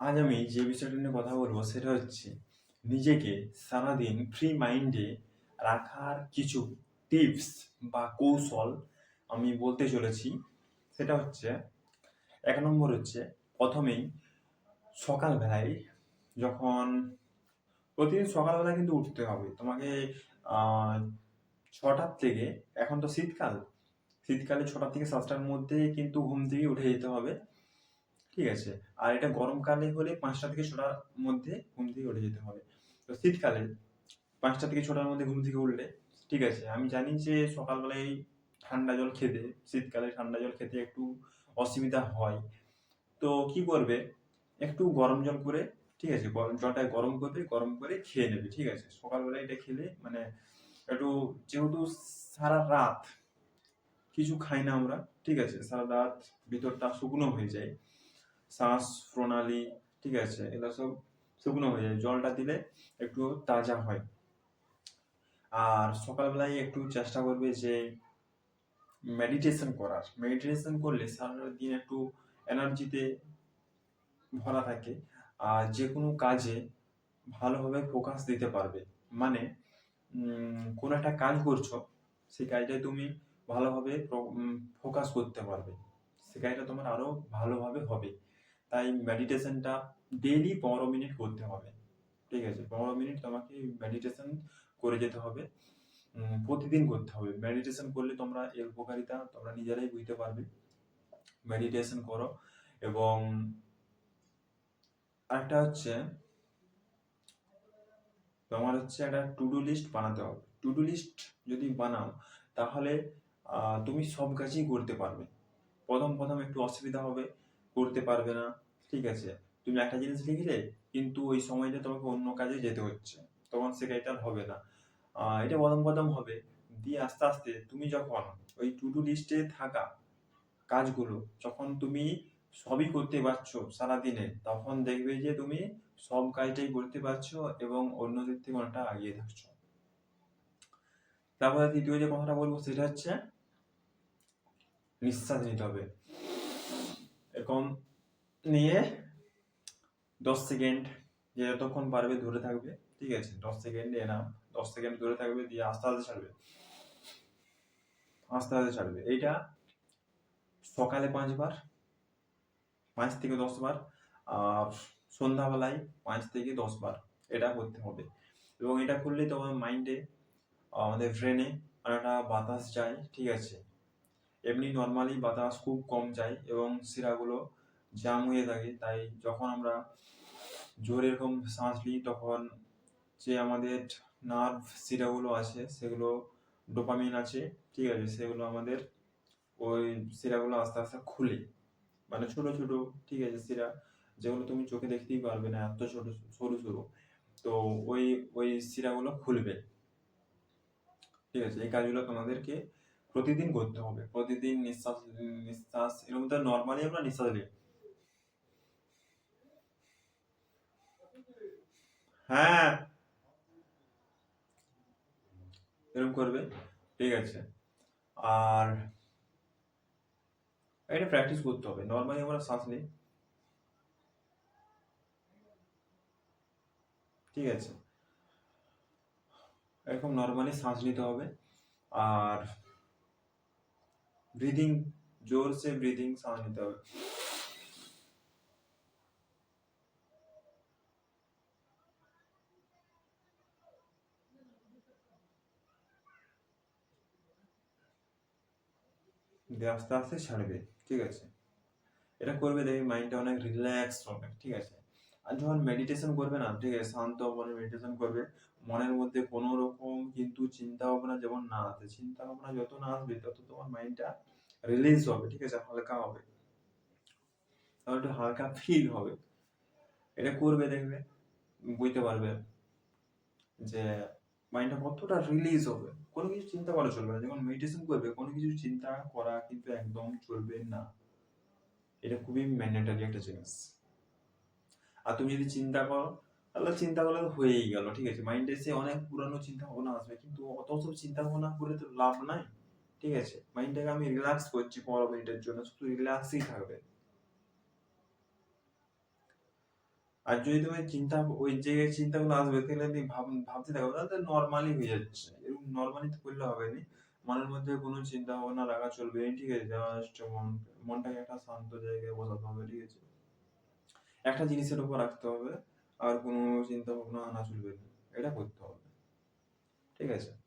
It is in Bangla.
আজ আমি যে বিষয়টা নিয়ে কথা বলব সেটা হচ্ছে নিজেকে সারাদিন ফ্রি মাইন্ডে রাখার কিছু টিপস বা কৌশল আমি বলতে চলেছি। সেটা হচ্ছে, এক নম্বর হচ্ছে প্রথমেই সকালবেলায় যখন প্রতিদিন সকালবেলা কিন্তু উঠতে হবে। তোমাকে ছটার থেকে, এখন তো শীতকাল, শীতকালে ছটা থেকে সাতটার মধ্যে কিন্তু ঘুম থেকে উঠে যেতে হবে। ঠিক আছে? আর এটা গরমকালে হলে পাঁচটা থেকে ছটার মধ্যে ঘুম থেকে উঠে যেতে হবে। তো শীতকালে পাঁচটা থেকে ছটার মধ্যে ঘুম থেকে উঠলে, ঠিক আছে? আমি জানি যে সকালবেলায় ঠান্ডা জল খেতে, শীতকালে ঠান্ডা জল খেতে একটু অসুবিধা হয়। তো কি করবে? একটু গরম জল করে, ঠিক আছে? গরম জলটা গরম করবে, গরম করে খেয়ে নেবে, ঠিক আছে? সকালবেলা এটা খেলে মানে একটু যেহেতু সারা রাত কিছু খাই না আমরা, ঠিক আছে? সারা রাত ভিতরটা শুকনো হয়ে যায়। শ্বাস প্রণালী, ঠিক আছে, এগুলো সব শুকনো হয়ে যায়, জলটা দিলে একটু তাজা হয়। আর সকালবেলায় একটু চেষ্টা করবে যে মেডিটেশন করার। মেডিটেশন করলে সারা দিন একটু এনার্জিতে ভরা থাকে আর যে কোনো কাজে ভালোভাবে ফোকাস দিতে পারবে। মানে কোনো একটা কাজ করছ সেই কাজটায় তুমি ভালোভাবে ফোকাস করতে পারবে। সেই কাজটা তোমার আরও ভালোভাবে হবে। তাই মেডিটেশনটা ডেইলি পনেরো মিনিট করতে হবে। ঠিক আছে? পনেরো মিনিট তোমাকে মেডিটেশন করে যেতে হবে। প্রতিদিন করতে হবে। মেডিটেশন করলে তোমরা এর উপকারিতা তোমরা নিজেরাই বুঝতে পারবে। মেডিটেশন করো এবং আরেকটা হচ্ছে তোমার হচ্ছে একটা টু ডু লিস্ট বানাতে হবে। টু ডু লিস্ট যদি বানাও, তাহলে তুমি সব কাজই করতে পারবে। প্রথম প্রথম একটু অসুবিধা হবে। করতে পারবে না। ঠিক আছে? তুমি একটা জিনিস লিখলে কিন্তু ওই সময়টা তোমাকে অন্য কাজে যেতে হচ্ছে। তখন সে কাজটা আর হবে না। এটা প্রথম প্রথম হবে। দিয়ে আস্তে আস্তে তুমি যখন ওই টু ডু লিস্টে থাকা কাজগুলো, যখন তুমি সবই করতে পারছ সারাদিনে, তখন দেখবে যে তুমি সব কাজটাই করতে পারছ এবং অন্যদের থেকে অনেকটা এগিয়ে থাকছো। তারপরে দ্বিতীয় যে কথাটা বলব সেটা হচ্ছে, নিঃশ্বাস নিতে হবে। এরকম নিয়ে দশ সেকেন্ড যে যতক্ষণ পারবে ধরে থাকবে, ঠিক আছে? দশ সেকেন্ড এনাম দশ সেকেন্ড ধরে থাকবে দিয়ে আস্তে আস্তে ছাড়বে। আস্তে আস্তে ছাড়বে। এইটা সকালে পাঁচবার পাঁচ থেকে দশ বার, আর সন্ধ্যাবেলায় পাঁচ থেকে দশ বার এটা করতে হবে। এবং এটা করলে তোমার মাইন্ডে আমাদের ব্রেনে অনেকটা বাতাস যায়, ঠিক আছে? এমনি নর্মালি বাতাস খুব কম যায় এবং শিরাগুলো জাম হয়ে থাকে। তাই যখন আমরা জোর এরকম শ্বাস নিই, তখন যে আমাদের নার্ভ শিরাগুলো আছে, সেগুলো ডোপামিন আছে, ঠিক আছে? সেগুলো আমাদের ওই শিরাগুলো আস্তে আস্তে খুলে। মানে ছোট ছোট, ঠিক আছে, শিরা যেগুলো তুমি চোখে দেখতেই পারবে না, এত ছোট, সরু সরু। তো ওই ওই শিরাগুলো খুলবে। ঠিক আছে? এই কাজগুলো তোমাদেরকে প্রতিদিন করতে হবে। প্রতিদিন নিঃশ্বাস নিঃশ্বাস এর মধ্যে নর্মালি আমরা নিঃশ্বাস নিই। হ্যাঁ। এরকম করবে। ঠিক আছে। আর এটা প্র্যাকটিস করতে হবে। নর্মালি আমরা শ্বাস নিই। ঠিক আছে। এরকম নর্মালি শ্বাস নিতে হবে। আর ব্রিদিং জোরসে ব্রিদিং শ্বাস নিতে হবে দিয়ে আস্তে আস্তে ছাড়বে ঠিক আছে এটা করবে দেখবে মাইন্ডটা অনেক রিল্যাক্স হবে ঠিক আছে আর যখন মেডিটেশন করবে না ঠিক আছে শান্ত মনে মেডিটেশন করবে মনের মধ্যে কোনো রকম কিন্তু চিন্তা ভাবনা যেমন না আসে চিন্তা ভাবনা যত না আসবে, তত তোমার মাইন্ডটা রিলিজ হবে, ঠিক আছে? হালকা হবে। তাহলে একটু হালকা ফিল হবে। এটা করবে, দেখবে, বুঝতে পারবে যে মাইন্ডটা কতটা রিলিজ হবে। কোনো কিছু চিন্তা করা চলবে না। যখন মেডিটেশন করবে, কোনো কিছু চিন্তা করা কিন্তু একদম চলবে না। এটা খুবই ম্যান্ডেটারি একটা জিনিস। আর তুমি যদি চিন্তা করো তাহলে চিন্তা করলে তো হয়েই গেল, ঠিক আছে? মাইন্ডে সে অনেক পুরানো চিন্তা ভাবনা আসবে, কিন্তু অত সব চিন্তা ভাবনা করে তো লাভ নাই, ঠিক আছে? মাইন্ডটাকে আমি রিল্যাক্স করছি পনেরো মিনিটের জন্য, শুধু রিল্যাক্সই থাকবে। আর যদি তুমি চিন্তা, ওই যে চিন্তাগুলো আসবে, তাহলে তুমি ভাব, ভাবতে থাকো, তাহলে নর্মালি হয়ে যাচ্ছে। এরকম নর্মালি তো করলে হবে না। মনের মধ্যে কোনো চিন্তা ভাবনা রাখা চলবে ঠিক আছে? জাস্ট মন, মনটাকে একটা শান্ত জায়গায় বসাতে হবে, ঠিক আছে? একটা জিনিসের উপর রাখতে হবে। আর কোনো চিন্তা ভাবনা না চলবে না। এটা করতে হবে। ঠিক আছে?